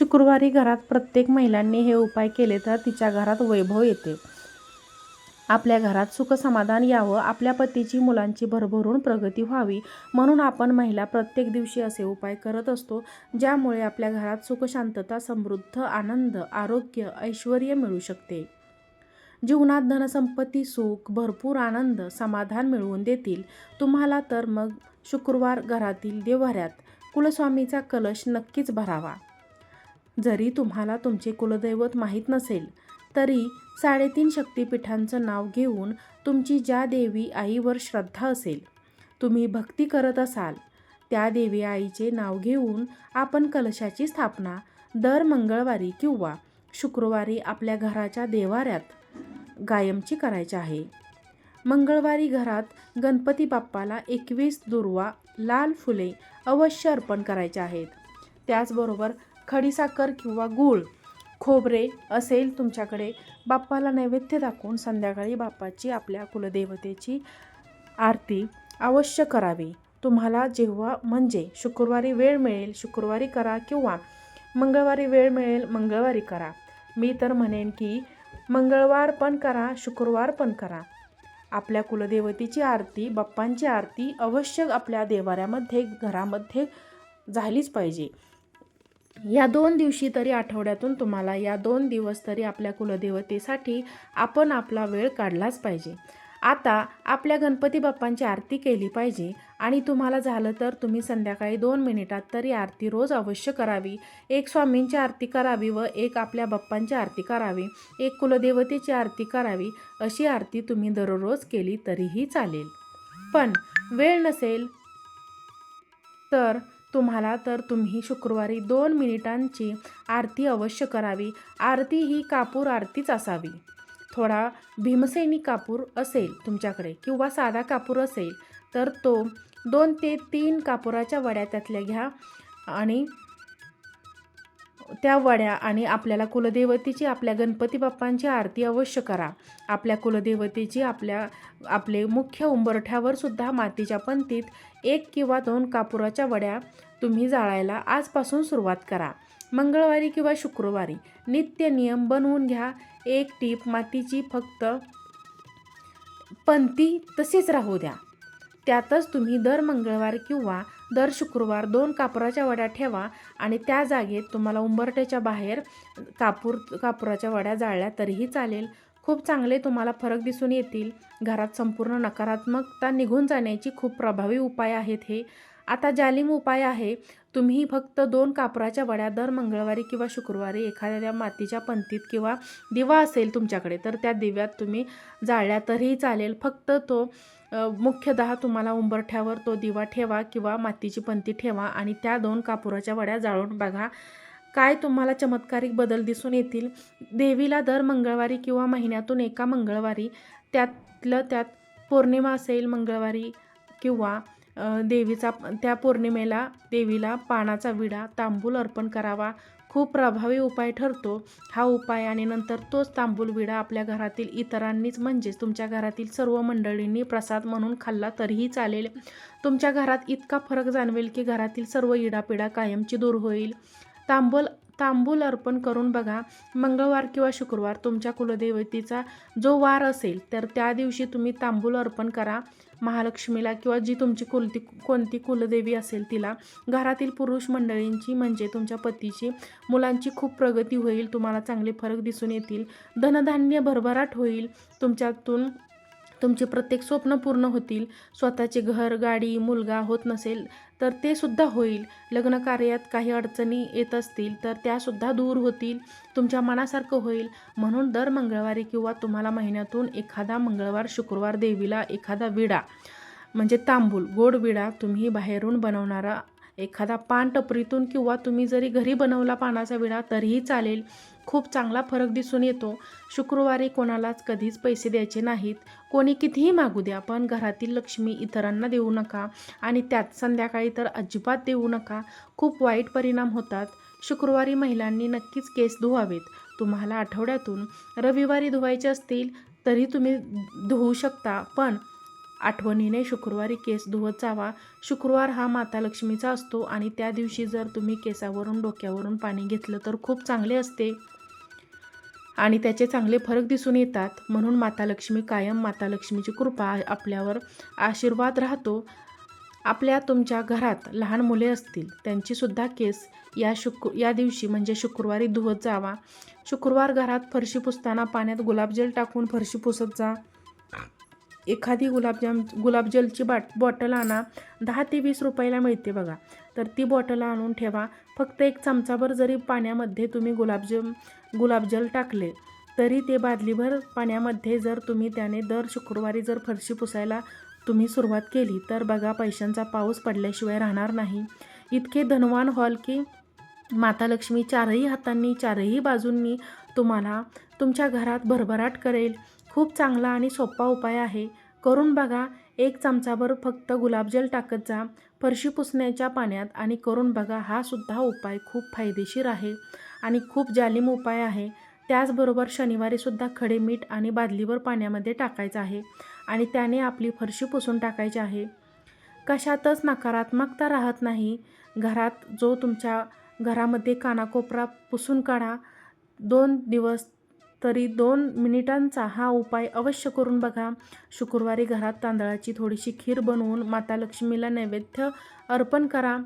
शुक्रवारी घरात प्रत्येक महिलांनी हे उपाय केले तर तिच्या घरात वैभव येते. आपल्या घरात सुखसमाधान यावं आपल्या पतीची मुलांची भरभरून प्रगती व्हावी म्हणून आपण महिला प्रत्येक दिवशी असे उपाय करत असतो ज्यामुळे आपल्या घरात सुखशांतता समृद्ध आनंद आरोग्य ऐश्वर मिळू शकते. जीवनात धनसंपत्ती सुख भरपूर आनंद समाधान मिळवून देतील. तुम्हाला तर मग शुक्रवार घरातील देव्हाऱ्यात कुलस्वामीचा कलश नक्कीच भरावा. जरी तुम्हाला तुमचे कुलदैवत माहीत नसेल तरी साडेतीन शक्तिपीठांचं नाव घेऊन तुमची ज्या देवी आईवर श्रद्धा असेल तुम्ही भक्ती करत असाल त्या देवी आईचे नाव घेऊन आपण कलशाची स्थापना दर मंगळवारी किंवा शुक्रवारी आपल्या घराच्या देवाऱ्यात गायमची करायची आहे. मंगळवारी घरात गणपती बाप्पाला एकवीस दुर्वा लाल फुले अवश्य अर्पण करायचे आहेत. त्याचबरोबर खडीसाखर किंवा गूळ खोबरे असेल तुमच्याकडे बाप्पाला नैवेद्य दाखवून संध्याकाळी बाप्पाची आपल्या कुलदेवतेची आरती अवश्य करावी. तुम्हाला जेव्हा म्हणजे शुक्रवारी वेळ मिळेल शुक्रवारी करा किंवा मंगळवारी वेळ मिळेल मंगळवारी करा. मी तर म्हणेन की मंगळवार पण करा शुक्रवार पण करा. आपल्या कुलदेवतेची आरती बाप्पांची आरती अवश्य आपल्या देवाऱ्यामध्ये घरामध्ये झालीच पाहिजे. या दोन दिवशी तरी आठवड्यातून तुम्हाला या दोन दिवस तरी आपल्या कुलदेवतेसाठी आपण आपला वेळ काढलाच पाहिजे. आता आपल्या गणपती बाप्पांची आरती केली पाहिजे आणि तुम्हाला झालं तर तुम्ही संध्याकाळी दोन मिनिटात तरी आरती रोज अवश्य करावी. एक स्वामींची आरती करावी व एक आपल्या बाप्पांची आरती करावी. एक कुलदेवतेची आरती करावी अशी आरती तुम्ही दररोज केली तरीही चालेल. पण वेळ नसेल तर तुम्हाला तर तुम्ही शुक्रवारी दोन मिनिटांची आरती अवश्य करावी. आरती ही कापूर आरतीच असावी. थोडा भीमसेनी कापूर असेल तुमच्याकडे किंवा साधा कापूर असेल तर तो दोन ते तीन कापुराच्या वड्या त्यातल्या घ्या आणि त्या वड्या आणि आपल्याला कुलदेवतेची आपल्या गणपती बाप्पांची आरती अवश्य करा. आपल्या कुलदेवतेची आपल्या आपले मुख्य उंबरठ्यावर सुद्धा मातीच्या पंतीत एक किंवा दोन कापुराच्या वड्या तुम्ही जाळायला आजपासून सुरुवात करा. मंगळवारी किंवा शुक्रवारी नित्य नियम बनवून घ्या. एक टीप मातीची फक्त पंती तशीच राहू द्या. त्यातच तुम्ही दर मंगळवार किंवा दर शुक्रवार दोन कापराच्या वड्या ठेवा आणि त्या जागेत तुम्हाला उंबरट्याच्या बाहेर कापूर कापुराच्या वड्या जाळल्या तरीही चालेल. खूप चांगले तुम्हाला फरक दिसून येतील. घरात संपूर्ण नकारात्मकता निघून जाण्याची खूप प्रभावी उपाय आहेत हे. आता जालिम उपाय आहे. तुम्ही फक्त दोन कापराच्या वड्या दर मंगळवारी किंवा शुक्रवारी एखाद्या मातीच्या पंतीत किंवा दिवा असेल तुमच्याकडे तर त्या दिव्यात तुम्ही जाळल्या तरीही चालेल. फक्त तो मुख्यतः तुम्हाला उंबरठ्यावर तो दिवा ठेवा किंवा मातीची पंती ठेवा आणि त्या दोन कापुराच्या वड्या जाळून बघा. काय तुम्हाला चमत्कारिक बदल दिसून येतील? देवीला दर मंगळवारी किंवा महिन्यातून एका मंगळवारी त्यातलं त्यात पौर्णिमा असेल मंगळवारी किंवा देवीचा त्या पौर्णिमेला देवीला पानाचा विडा तांबूल अर्पण करावा. खूप प्रभावी उपाय ठरतो. हा उपाय आणि नंतर तोच तांबूल विडा आपल्या घरातील इतरांनीच म्हणजेच तुमच्या घरातील सर्व मंडळींनी प्रसाद म्हणून खाल्ला तरीही चालेल. तुमच्या घरात इतका फरक जाणवेल की घरातील सर्व इडापिडा कायमची दूर होईल. तांबूल तांबूल अर्पण करून बघा. मंगळवार किंवा शुक्रवार तुमच्या कुलदेवतेचा जो वार असेल तर त्या दिवशी तुम्ही तांबूल अर्पण करा. महालक्ष्मीला किंवा जी तुमची कुलती कोणती कुलदेवी असेल तिला. घरातील पुरुष मंडळींची म्हणजे तुमच्या पतीची. मुलांची खूप प्रगती होईल तुम्हाला चांगले फरक दिसून येतील. धनधान्य भरभराट होईल. तुमच्यातून तुमचे प्रत्येक स्वप्न पूर्ण होतील स्वतःचे घर गाडी मुलगा होत नसेल तर ते सुद्धा होईल. लग्न कार्यात काही अडचणी येत असतील तर त्यासुद्धा दूर होतील. तुमच्या मनासारखं होईल. म्हणून दर मंगळवारी किंवा तुम्हाला महिन्यातून एखादा मंगळवार शुक्रवार देवीला एखादा विडा म्हणजे तांबूल गोड विडा तुम्ही बाहेरून बनवणारा एखादा पान टपरीतून किंवा तुम्ही जरी घरी बनवला पानाचा विडा तरीही चालेल. खूप चांगला फरक दिसून येतो. शुक्रवारी कोणालाच कधीच पैसे द्यायचे नाहीत. कोणी कितीही मागू द्या पण घरातील लक्ष्मी इतरांना देऊ नका आणि त्यात संध्याकाळी तर अजिबात देऊ नका. खूप वाईट परिणाम होतात. शुक्रवारी महिलांनी नक्कीच केस धुवावेत. तुम्हाला आठवड्यातून रविवारी धुवायचे असतील तरी तुम्ही धुवू शकता पण आठवणीने शुक्रवारी केस धुवत जावा शुक्रवार हा माता लक्ष्मीचा असतो आणि त्या दिवशी जर तुम्ही केसावरून डोक्यावरून पाणी घेतलं तर खूप चांगले असते. आणि त्याचे चांगले फरक दिसून येतात. म्हणून माता लक्ष्मी कायम माता लक्ष्मीची कृपा आपल्यावर आशीर्वाद राहतो. आपल्या तुमच्या घरात लहान मुले असतील त्यांचीसुद्धा केस या शुक या दिवशी म्हणजे शुक्रवारी धुवत जावा. शुक्रवार घरात फरशी पुसताना पाण्यात गुलाबजल टाकून फरशी पुसत जा. एखादी गुलाबजाम गुलाबजलची बाट बॉटल आणा. दहा ते वीस रुपयाला मिळते बघा. तर ती बॉटल आणून ठेवा. फक्त एक चमचाभर जरी पाण्यामध्ये तुम्ही गुलाबजम गुलाबजल टाकले तरी ते बादलीभर पाण्यामध्ये जर तुम्ही त्याने दर शुक्रवारी जर फरशी पुसायला तुम्ही सुरुवात केली तर बघा पैशांचा पाऊस पडल्याशिवाय राहणार नाही. इतके धनवान हॉल की माता लक्ष्मी चारही हातांनी चारही बाजूंनी तुम्हाला तुमच्या घरात भरभराट करेल. खूप चांगला आणि सोपा उपाय आहे. करून बघा एक चमचाभर फक्त गुलाबजल टाकत जा. फरशी पुसण्याच्या पाण्यात आणि करून बघा हा सुद्धा उपाय खूप फायदेशीर आहे आणि खूप जालिम उपाय आहे. त्याचबरोबर शनिवारीसुद्धा खडे मीठ आणि बादलीवर पाण्यामध्ये टाकायचं आहे आणि त्याने आपली फरशी पुसून टाकायची आहे. कशातच नकारात्मकता राहत नाही. घरात जो तुमच्या घरामध्ये कानाकोपरा पुसून काढा. दोन दिवस तरी दोन मिनिटांचा हा उपाय अवश्य करून बघा. शुक्रवारी घरात तांदळाची थोडीशी खीर बनवून माता लक्ष्मीला नैवेद्य अर्पण करा.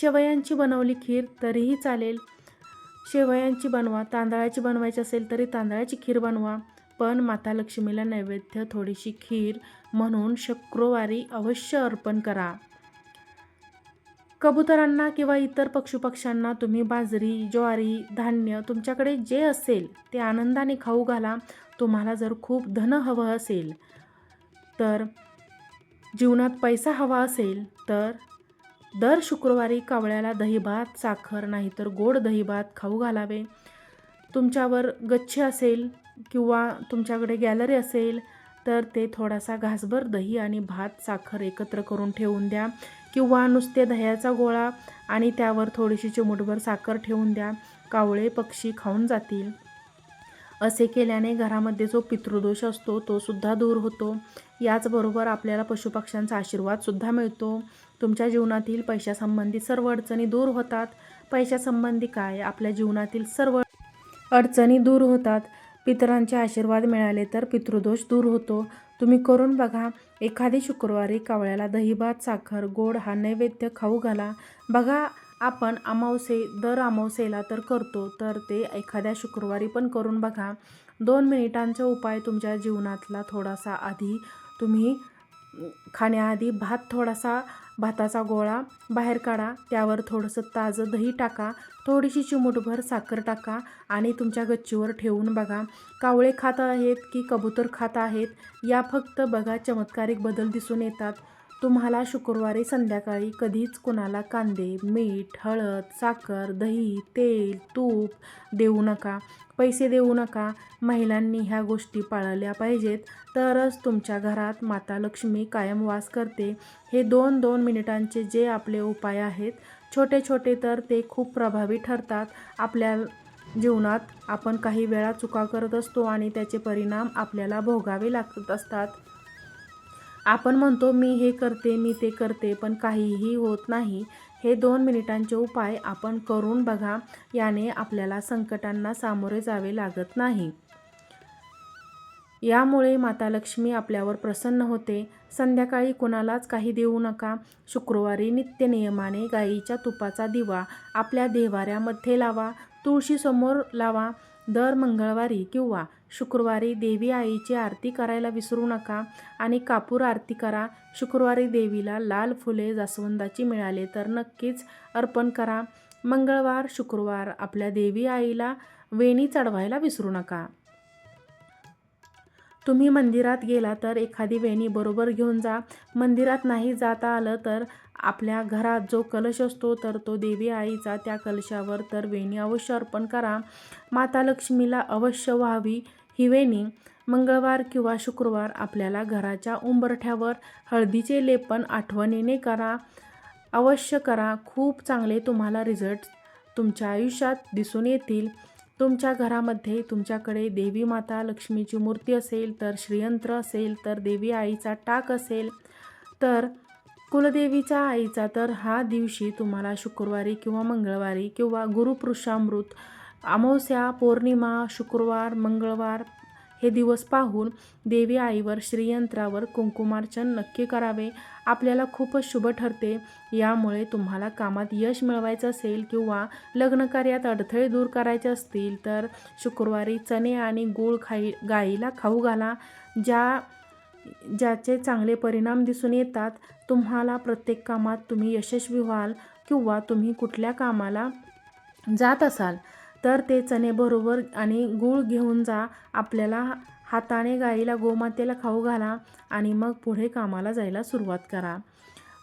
शेवयांची बनवली खीर तरीही चालेल. शेवयांची बनवा. तांदळाची बनवायची असेल तरी तांदळाची खीर बनवा. पण माता लक्ष्मीला नैवेद्य थोडीशी खीर म्हणून शुक्रवारी अवश्य अर्पण करा. कबुतरांना किंवा इतर पक्षुपक्ष्यांना तुम्ही बाजरी ज्वारी धान्य तुमच्याकडे जे असेल ते आनंदाने खाऊ घाला. तुम्हाला जर खूप धन हवं असेल तर जीवनात पैसा हवा असेल तर दर शुक्रवारी कावळ्याला दहीभात साखर नाहीतर गोड दहीभात खाऊ घालावे. तुमच्यावर गच्छ असेल किंवा तुमच्याकडे गॅलरी असेल तर ते थोडासा घासभर दही आणि भात साखर एकत्र करून ठेवून द्या. किंवा नुसते दह्याचा गोळा आणि त्यावर थोडीशी चिमूटभर साखर ठेवून द्या. कावळे पक्षी खाऊन जातील. असे केल्याने घरामध्ये जो पितृदोष असतो तो सुद्धा दूर होतो. याचबरोबर आपल्याला पशुपक्ष्यांचा आशीर्वादसुद्धा मिळतो. तुमच्या जीवनातील पैशासंबंधी सर्व अडचणी दूर होतात. पैशासंबंधी काय? आपल्या जीवनातील सर्व अडचणी दूर होतात. पितरांचे आशीर्वाद मिळाले तर पितृदोष दूर होतो. तुम्ही करून बघा एखादी शुक्रवारी कावळ्याला दहीभात साखर गोड हा नैवेद्य खाऊ घाला. बघा आपण अमावसे दर अमावसेला तर करतो तर ते एखाद्या शुक्रवारी पण करून बघा. दोन मिनिटांचा उपाय तुमच्या जीवनातला थोडासा आधी तुम्ही खाण्याआधी भात थोडासा भाताचा गोळा बाहेर काढा त्यावर थोडंसं ताजं दही टाका थोडीशी चिमूटभर साखर टाका आणि तुमच्या गच्चीवर ठेवून बघा. कावळे खात आहेत की कबूतर खात आहेत या फक्त बघा चमत्कारिक बदल दिसून येतात. तुम्हाला शुक्रवारी संध्याकाळी कधीच कुणाला कांदे मीठ हळद साखर दही तेल तूप देऊ नका. पैसे देऊ नका. महिलांनी ह्या गोष्टी पाळल्या पाहिजेत. तरच तुमच्या घरात माता लक्ष्मी कायम वास करते. हे दोन दोन मिनिटांचे जे आपले उपाय आहेत छोटे छोटे तर ते खूप प्रभावी ठरतात. आपल्या जीवनात आपण काही वेळा चुका करत असतो आणि त्याचे परिणाम आपल्याला भोगावे लागत असतात. आपण म्हणतो मी हे करते मी ते करते पण काहीही होत नाही. हे दोन मिनिटांचे उपाय आपण करून बघा याने आपल्याला संकटांना सामोरे जावे लागत नाही. यामुळे माता लक्ष्मी आपल्यावर प्रसन्न होते. संध्याकाळी कुणालाच काही देऊ नका. शुक्रवारी नित्यनियमाने गाईच्या तुपाचा दिवा आपल्या देवाऱ्यामध्ये लावा. तुळशीसमोर लावा. दर मंगळवारी किंवा शुक्रवारी देवी आईची आरती करायला विसरू नका आणि कापूर आरती करा. शुक्रवारी देवीला लाल फुले जास्वंदाची मिळाले तर नक्कीच अर्पण करा. मंगळवार शुक्रवार आपल्या देवी आईला वेणी चढवायला विसरू नका. तुम्ही मंदिरात गेला तर एखादी वेणी बरोबर घेऊन जा. मंदिरात नाही जाता आलं तर आपल्या घरात जो कलश असतो तर तो देवी आईचा. त्या कलशावर तर वेणी अवश्य अर्पण करा. माता लक्ष्मीला अवश्य व्हावी ही वेणी. मंगळवार किंवा शुक्रवार आपल्याला घराच्या उंबरठ्यावर हळदीचे लेपन आठवणीने करा. अवश्य करा. खूप चांगले तुम्हाला रिझल्ट तुमच्या आयुष्यात दिसून येतील. तुमच्या घरामध्ये तुमच्याकडे देवी माता लक्ष्मीची मूर्ती असेल तर श्रीयंत्र असेल तर देवी आईचा टाक असेल तर कुलदेवीच्या आईचा तर हा दिवशी तुम्हाला शुक्रवारी किंवा मंगळवारी किंवा गुरुपुरुषामृत अमावस्या पौर्णिमा शुक्रवार मंगळवार हे दिवस पाहून देवी आईवर श्रीयंत्रावर कुंकुमार्चन नक्की करावे. आपल्याला खूपच शुभ ठरते. यामुळे तुम्हाला कामात यश मिळवायचं असेल किंवा लग्नकार्यात अडथळे दूर करायचे असतील तर शुक्रवारी चणे आणि गूळ खाई गाईला खाऊ घाला. ज्या ज्याचे चांगले परिणाम दिसून येतात तुम्हाला प्रत्येक कामात तुम्ही यशस्वी व्हाल किंवा तुम्ही कुठल्या कामाला जात असाल. तर ते चणे बरोबर आणि गूळ घेऊन जा. आपल्याला हाताने गाईला गोमातेला खाऊ घाला आणि मग पुढे कामाला जायला सुरुवात करा.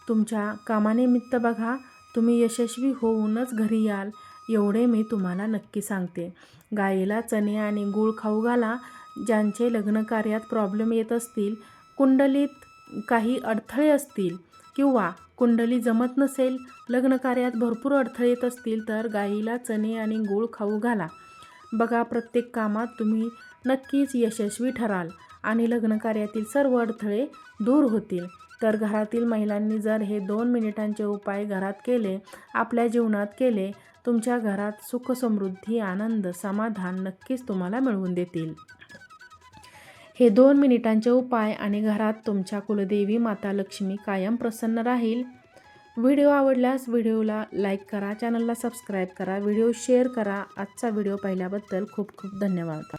तुमच्या कामानिमित्त बघा तुम्ही यशस्वी होऊनच घरी याल एवढे मी तुम्हाला नक्की सांगते. गाईला चणे आणि गूळ खाऊ घाला ज्यांचे लग्नकार्यात प्रॉब्लेम येत असतील कुंडलीत काही अडथळे असतील किंवा कुंडली जमत नसेल लग्नकार्यात भरपूर अडथळे येत असतील तर गाईला चणे आणि गूळ खाऊ घाला. बघा प्रत्येक कामात तुम्ही नक्कीच यशस्वी ठराल आणि लग्नकार्यातील सर्व अडथळे दूर होतील. तर घरातील महिलांनी जर हे दोन मिनिटांचे उपाय घरात केले आपल्या जीवनात केले तुमच्या घरात सुख समृद्धी आनंद समाधान नक्कीच तुम्हाला मिळवून देतील. हे दोन मिनिटांचे उपाय आणि घरात तुमच्या कुलदेवी माता लक्ष्मी कायम प्रसन्न राहील. व्हिडिओ आवडल्यास व्हिडिओला लाईक करा चॅनलला सबस्क्राईब करा व्हिडिओ शेअर करा. आजचा व्हिडिओ पाहिल्याबद्दल खूप खूप धन्यवाद.